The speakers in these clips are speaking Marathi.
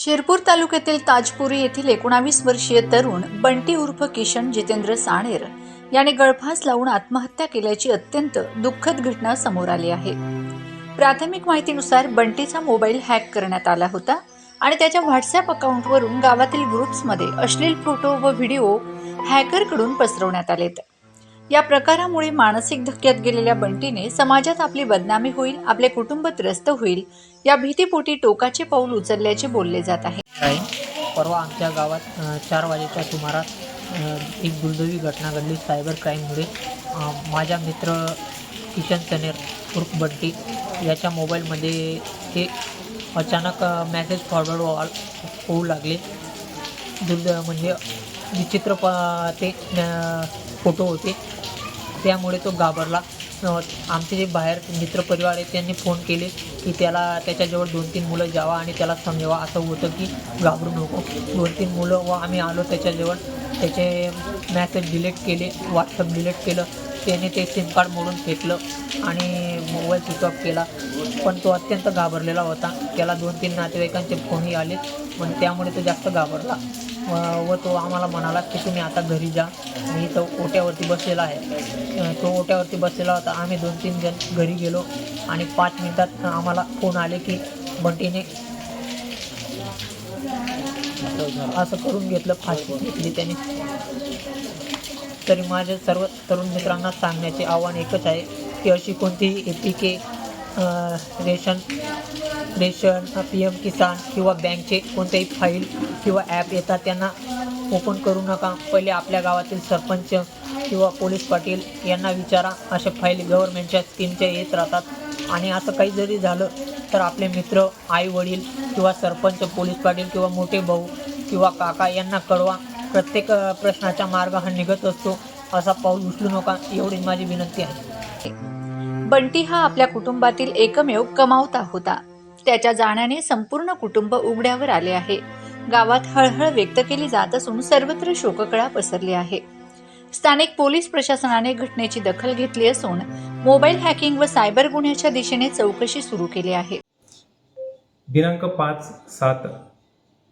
शिरपूर तालुक्यातील ताजपुरी येथील एकोणावीस वर्षीय तरुण बंटी उर्फ किशन जितेंद्र साणेर याने गळफास लावून आत्महत्या केल्याची अत्यंत दुःखद घटना समोर आली आहे. प्राथमिक माहितीनुसार बंटीचा मोबाईल हॅक करण्यात आला होता आणि त्याच्या व्हॉट्सअप अकाउंटवरून गावातील ग्रुप्समध्ये अश्लील फोटो व व्हिडिओ हॅकरकडून पसरवण्यात आलेत. या प्रकारामुळे मानसिक धक्क्यात गेलेल्या बंटीने समाजात आपली बदनामी होईल आपले कुटुंब त्रस्त होईल या भीतीपोटी टोकाचे पाऊल उचलल्याचे बोलले जात आहे. परवा आमच्या गावात चार वाजेच्या सुमारास एक दुर्दैवी घटना घडली. सायबर क्राईममुळे माझ्या मित्र किशन सनेर उर्फ बंटी याच्या मोबाईलमध्ये ते अचानक मॅसेज फॉरवर्ड होऊ लागले. दुर्द म्हणजे विचित्र प ते फोटो होते. त्यामुळे तो घाबरला आमचे जे बाहेर मित्रपरिवार आहे त्यांनी फोन केले की त्याला त्याच्याजवळ दोन तीन मुलं जावा आणि त्याला समजावा. असं होतं की घाबरू नको. दोन तीन मुलं व आम्ही आलो त्याच्याजवळ. त्याचे मॅसेज डिलीट केले व्हॉट्सअप डिलीट केलं. त्याने ते सिम कार्ड मोडून फेकलं आणि मोबाईल स्विच ऑफ केला. पण तो अत्यंत घाबरलेला होता. त्याला दोन तीन नातेवाईकांचे फोनही आले पण त्यामुळे तो जास्त घाबरला. व तो आम्हाला म्हणाला की तुम्ही आता घरी जा. मी इथं ओट्यावरती बसलेला आहे. तो ओट्यावरती बसलेला होता. आम्ही दोन तीन जण घरी गेलो आणि पाच मिनिटात आम्हाला फोन आले की बंटीने असं करून घेतलं फाशी घेतली त्याने. तरी माझ्या सर्व तरुण मित्रांना सांगण्याचे आव्हान एकच आहे की अशी कोणतीही A P K ration ration P M Kisan किंवा बँकचे कोणतेही फाईल किंवा ॲप येतात त्यांना ओपन करू नका. पहिले आपल्या गावातील सरपंच किंवा पोलीस पाटील यांना विचारा. अशा फाईल गव्हर्नमेंटच्या स्कीमच्या येत राहतात. आणि असं काही जरी झालं तर आपले मित्र आई वडील किंवा सरपंच पोलीस पाटील किंवा मोठे भाऊ किंवा काका यांना कळवा. प्रत्येक प्रश्नाचा मार्ग हा निघत असतो. असा पाऊल उचलू नका. एवढीच माझी विनंती आहे. बंटी हा आपल्या कुटुंबातील एकमेव कमावता होता. त्याच्या जाण्याने संपूर्ण कुटुंब उघड्यावर आले आहे. गावात हळहळ व्यक्त केली जात असून सर्वत्र शोककळा पसरली आहे. स्थानिक पोलीस प्रशासनाने घटनेची दखल घेतली असून मोबाईल हॅकिंग व सायबर गुन्ह्याच्या दिशेने चौकशी सुरू केली आहे. दिनांक पाच सात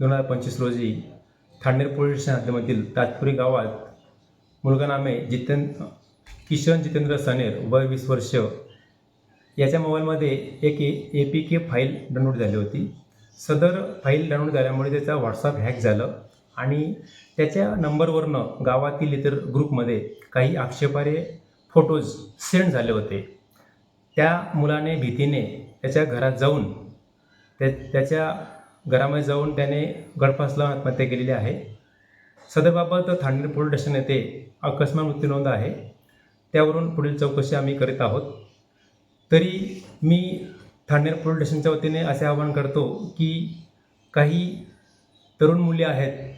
दोन हजार पंचवीस रोजी थांडेर पोलीस स्टेशन हद्दीमधील ताजपुरी गावात मुलगा नामे जितेंद्र किशन जितेंद्र सनेर वय वीस वर्ष याच्या मोबाईलमध्ये एक A P K file download झाली होती. सदर फाईल डाउनलोड झाल्यामुळे त्याचा व्हॉट्सअप हॅक झालं आणि त्याच्या नंबरवरनं गावातील इतर ग्रुपमध्ये काही आक्षेपारे फोटोज सेंड झाले होते. त्या मुलाने भीतीने त्याच्या घरात जाऊन त्या त्याच्या घरामध्ये जाऊन त्याने गळफास लावून आत्महत्या केलेली आहे. सदरबाबत ठाणे पोलीस स्टेशन येथे अकस्मात मृत्यू नोंद आहे. त्यावरून पुढील चौकशी आम्ही करीत आहोत. तरी मी ठाणे पोलीस स्टेशनच्या वतीने असे आवाहन करतो की काही तरुण मुले आहेत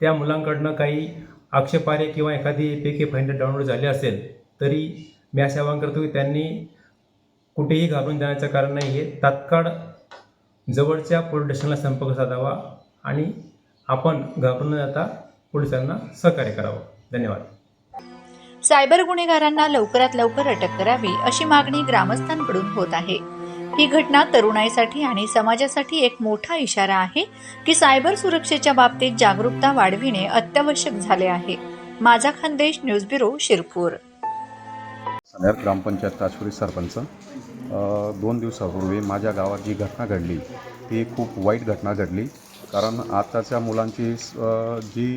त्या मुलांकडनं काही आक्षेपार्ह किंवा एखादी A P K find download झाले असेल तरी मी असे आवाहन करतो की त्यांनी कुठेही घाबरून जाण्याचं कारण नाही हे तात्काळ जवळच्या पोलीस स्टेशनला संपर्क साधावा आणि आपण घाबरून न जाता पोलिसांना सहकार्य करावं. धन्यवाद. सायबर गुन्हेगारांना लवकरात लवकर अटक करावी अशी मागणी ग्रामस्थांकडून होत आहे. ही घटना तरुणाईसाठी आणि समाजासाठी एक मोठा इशारा आहे की सायबर सुरक्षेच्या बाबतीत जागरूकता वाढविणे अत्यावश्यक झाले आहे. माझा खानदेश न्यूज ब्युरो शिरपूर. ग्रामपंचायत ताजपुरी सरपंच दोन दिवसापूर्वी माझ्या गावात जी घटना घडली ती खूप वाईट घटना घडली. कारण आताच्या मुलांची जी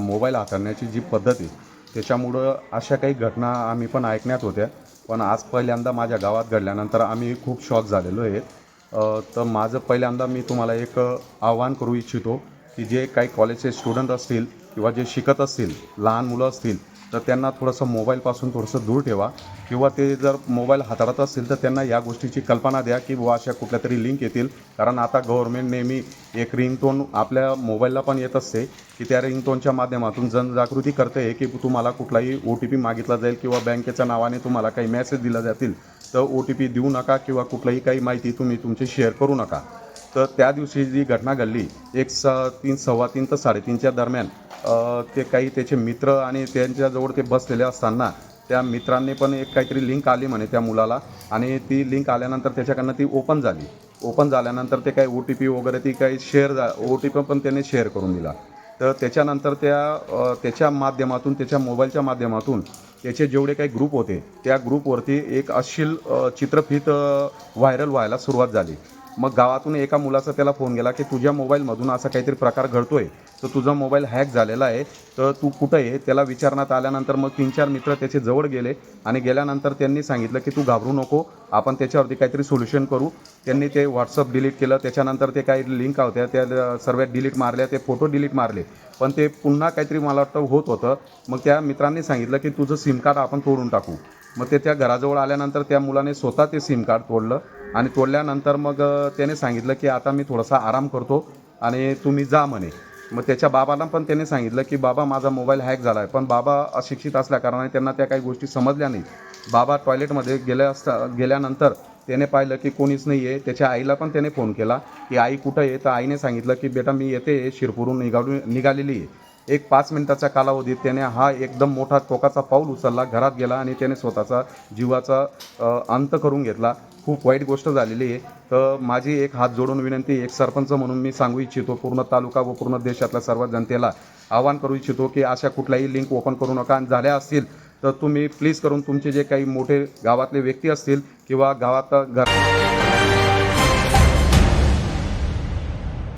मोबाईल हाताळण्याची जी पद्धत आहे त्याच्यामुळं अशा काही घटना आम्ही पण ऐकण्यात होत्या. पण आज पहिल्यांदा माझ्या गावात घडल्यानंतर आम्ही खूप शॉक झालेलो आहे. तर माझं पहिल्यांदा मी तुम्हाला एक आव्हान करू इच्छितो की जे काही कॉलेजचे स्टुडंट असतील किंवा जे शिकत असतील लहान मुलं असतील तर त्यांना थोडंसं मोबाईलपासून थोडंसं दूर ठेवा. किंवा ते जर मोबाईल हाताळत असतील तर त्यांना या गोष्टीची कल्पना द्या की बुवा अशा कुठल्या तरी लिंक येतील. कारण आता गव्हर्मेंट नेहमी एक रिंगटोन आपल्या मोबाईलला पण येत असते की त्या रिंगटोनच्या माध्यमातून जनजागृती करते की तुम्हाला कुठलाही ओ टी पी मागितला जाईल किंवा बँकेच्या नावाने तुम्हाला काही मेसेज दिला जातील. तर ओ टी पी देऊ नका किंवा कुठलाही काही माहिती तुम्ही तुमची शेअर करू नका. तर त्या दिवशी जी घटना घडली एक स तीन सव्वा तीन तर साडेतीनच्या दरम्यान ते काही त्याचे मित्र आणि त्यांच्याजवळ ते बसलेले असताना त्या मित्रांनी पण एक काहीतरी लिंक आली म्हणे त्या मुलाला आणि ती लिंक आल्यानंतर त्याच्याकडनं ती ओपन झाली. ओपन झाल्यानंतर ते काही ओ टी पी वगैरे ती काही शेअर झा ओ टी पी पण त्याने शेअर करून दिला. तर त्याच्यानंतर त्या त्याच्या माध्यमातून त्याच्या मोबाईलच्या माध्यमातून त्याचे जेवढे काही ग्रुप होते त्या ग्रुपवरती एक अश्लील चित्रफित व्हायरल व्हायला सुरुवात झाली. मग गावातून एका मुलाचा त्याला फोन गेला की तुझ्या मोबाईलमधून असा काहीतरी प्रकार घडतो आहे तर तुझा मोबाईल हॅक झालेला आहे तर तू कुठं आहे? त्याला विचारण्यात आल्यानंतर मग तीन चार मित्र त्याचे जवळ गेले आणि गेल्यानंतर त्यांनी सांगितलं की तू घाबरू नको आपण त्याच्यावरती काहीतरी सोल्युशन करू. त्यांनी ते व्हॉट्सअप डिलीट केलं त्याच्यानंतर ते काही लिंक होत्या त्या सर्व डिलीट मारल्या ते फोटो डिलीट मारले. पण ते पुन्हा काहीतरी मला वाटतं होत होतं. मग त्या मित्रांनी सांगितलं की तुझं सिम कार्ड आपण तोडून टाकू. मग ते त्या घराजवळ आल्यानंतर त्या मुलाने स्वतः ते सिम कार्ड तोडलं. आणि तोडल्यानंतर मग त्याने सांगितलं की आता मी थोडासा आराम करतो आणि तुम्ही जा म्हणे. मग त्याच्या बाबाला पण त्याने सांगितलं की बाबा माझा मोबाईल हॅक झाला आहे पण बाबा अशिक्षित असल्याकारणाने त्यांना त्या काही गोष्टी समजल्या नाही बाबा टॉयलेटमध्ये गेल्या असता गेल्यानंतर त्याने पाहिलं की कोणीच नाही आहे त्याच्या आईला पण त्याने फोन केला की आई कुठं आहे? तर आईने सांगितलं की बेटा मी येते शिरपूरून निघालू निघालेली आहे. एक पाच मिनिटाच्या कालावधीत त्याने हा एकदम मोठा टोकाचा पाऊल उचलला घरात गेला आणि त्याने स्वतःचा जीवाचा अंत करून घेतला. खूप वाईट गोष्ट झालेली आहे. तर माझी एक हात जोडून विनंती एक सरपंच म्हणून मी सांगू इच्छितो पूर्ण तालुका व पूर्ण देशातल्या सर्व जनतेला आवाहन करू इच्छितो की अशा कुठल्याही लिंक ओपन करू नका. आणि झाल्या असतील तर तुम्ही प्लीज करून तुमचे जे काही मोठे गावातले व्यक्ती असतील किंवा गावात घर